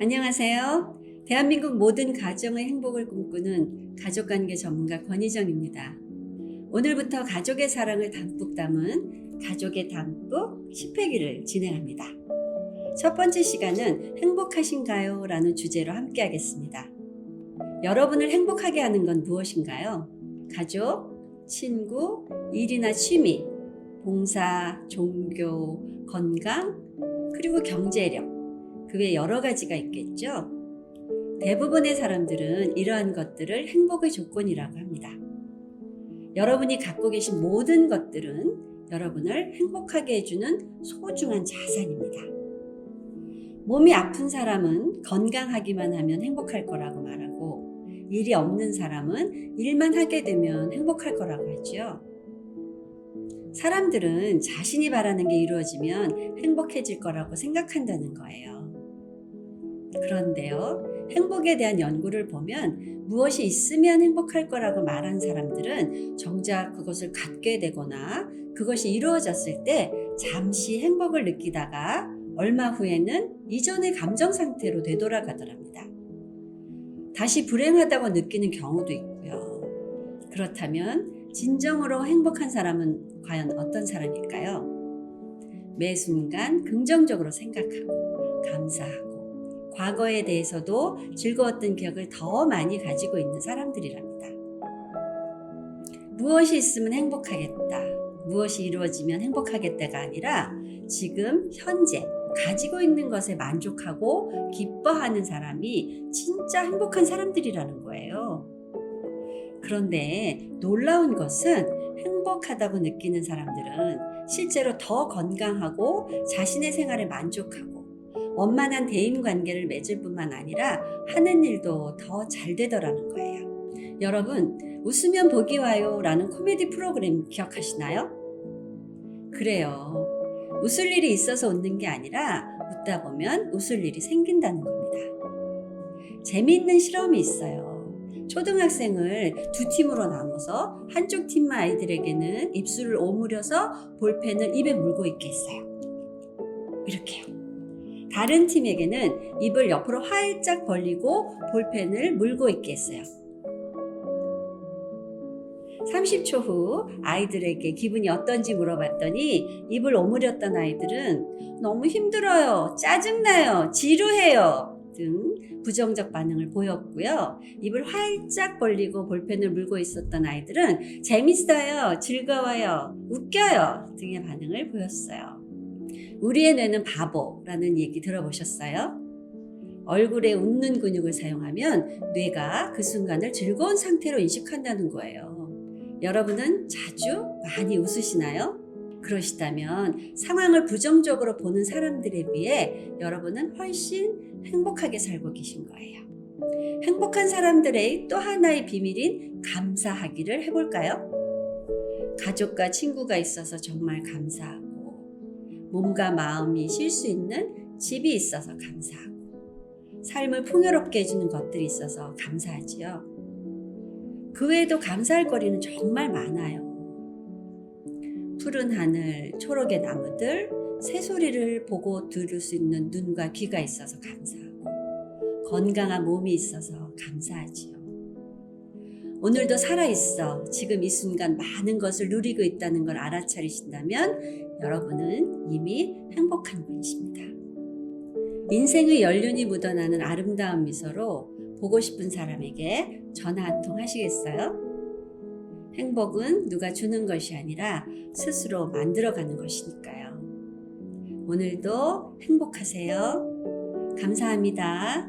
안녕하세요. 대한민국 모든 가정의 행복을 꿈꾸는 가족관계 전문가 권희정입니다. 오늘부터 가족의 사랑을 담뿍 담은 가족의 담뿍 10회기를 진행합니다. 첫 번째 시간은 행복하신가요? 라는 주제로 함께 하겠습니다. 여러분을 행복하게 하는 건 무엇인가요? 가족, 친구, 일이나 취미, 봉사, 종교, 건강, 그리고 경제력, 그 외 여러 가지가 있겠죠? 대부분의 사람들은 이러한 것들을 행복의 조건이라고 합니다. 여러분이 갖고 계신 모든 것들은 여러분을 행복하게 해주는 소중한 자산입니다. 몸이 아픈 사람은 건강하기만 하면 행복할 거라고 말하고, 일이 없는 사람은 일만 하게 되면 행복할 거라고 하죠. 사람들은 자신이 바라는 게 이루어지면 행복해질 거라고 생각한다는 거예요. 그런데요, 행복에 대한 연구를 보면 무엇이 있으면 행복할 거라고 말한 사람들은 정작 그것을 갖게 되거나 그것이 이루어졌을 때 잠시 행복을 느끼다가 얼마 후에는 이전의 감정 상태로 되돌아가더랍니다. 다시 불행하다고 느끼는 경우도 있고요. 그렇다면 진정으로 행복한 사람은 과연 어떤 사람일까요? 매 순간 긍정적으로 생각하고 감사하고 과거에 대해서도 즐거웠던 기억을 더 많이 가지고 있는 사람들이랍니다. 무엇이 있으면 행복하겠다. 무엇이 이루어지면 행복하겠다가 아니라 지금 현재 가지고 있는 것에 만족하고 기뻐하는 사람이 진짜 행복한 사람들이라는 거예요. 그런데 놀라운 것은 행복하다고 느끼는 사람들은 실제로 더 건강하고 자신의 생활에 만족하고 원만한 대인 관계를 맺을 뿐만 아니라 하는 일도 더 잘 되더라는 거예요. 여러분, 웃으면 복이 와요 라는 코미디 프로그램 기억하시나요? 그래요. 웃을 일이 있어서 웃는 게 아니라 웃다 보면 웃을 일이 생긴다는 겁니다. 재미있는 실험이 있어요. 초등학생을 두 팀으로 나눠서 한쪽 팀 아이들에게는 입술을 오므려서 볼펜을 입에 물고 있게 했어요. 이렇게요. 다른 팀에게는 입을 옆으로 활짝 벌리고 볼펜을 물고 있게 했어요. 30초 후 아이들에게 기분이 어떤지 물어봤더니 입을 오므렸던 아이들은 너무 힘들어요, 짜증나요, 지루해요 등 부정적 반응을 보였고요. 입을 활짝 벌리고 볼펜을 물고 있었던 아이들은 재밌어요, 즐거워요, 웃겨요 등의 반응을 보였어요. 우리의 뇌는 바보라는 얘기 들어보셨어요? 얼굴에 웃는 근육을 사용하면 뇌가 그 순간을 즐거운 상태로 인식한다는 거예요. 여러분은 자주 많이 웃으시나요? 그러시다면 상황을 부정적으로 보는 사람들에 비해 여러분은 훨씬 행복하게 살고 계신 거예요. 행복한 사람들의 또 하나의 비밀인 감사하기를 해볼까요? 가족과 친구가 있어서 정말 감사하고, 몸과 마음이 쉴 수 있는 집이 있어서 감사하고, 삶을 풍요롭게 해주는 것들이 있어서 감사하지요. 그 외에도 감사할 거리는 정말 많아요. 푸른 하늘, 초록의 나무들, 새소리를 보고 들을 수 있는 눈과 귀가 있어서 감사하고, 건강한 몸이 있어서 감사하지요. 오늘도 살아있어 지금 이 순간 많은 것을 누리고 있다는 걸 알아차리신다면 여러분은 이미 행복한 분이십니다. 인생의 연륜이 묻어나는 아름다운 미소로 보고 싶은 사람에게 전화 한 통 하시겠어요? 행복은 누가 주는 것이 아니라 스스로 만들어가는 것이니까요. 오늘도 행복하세요. 감사합니다.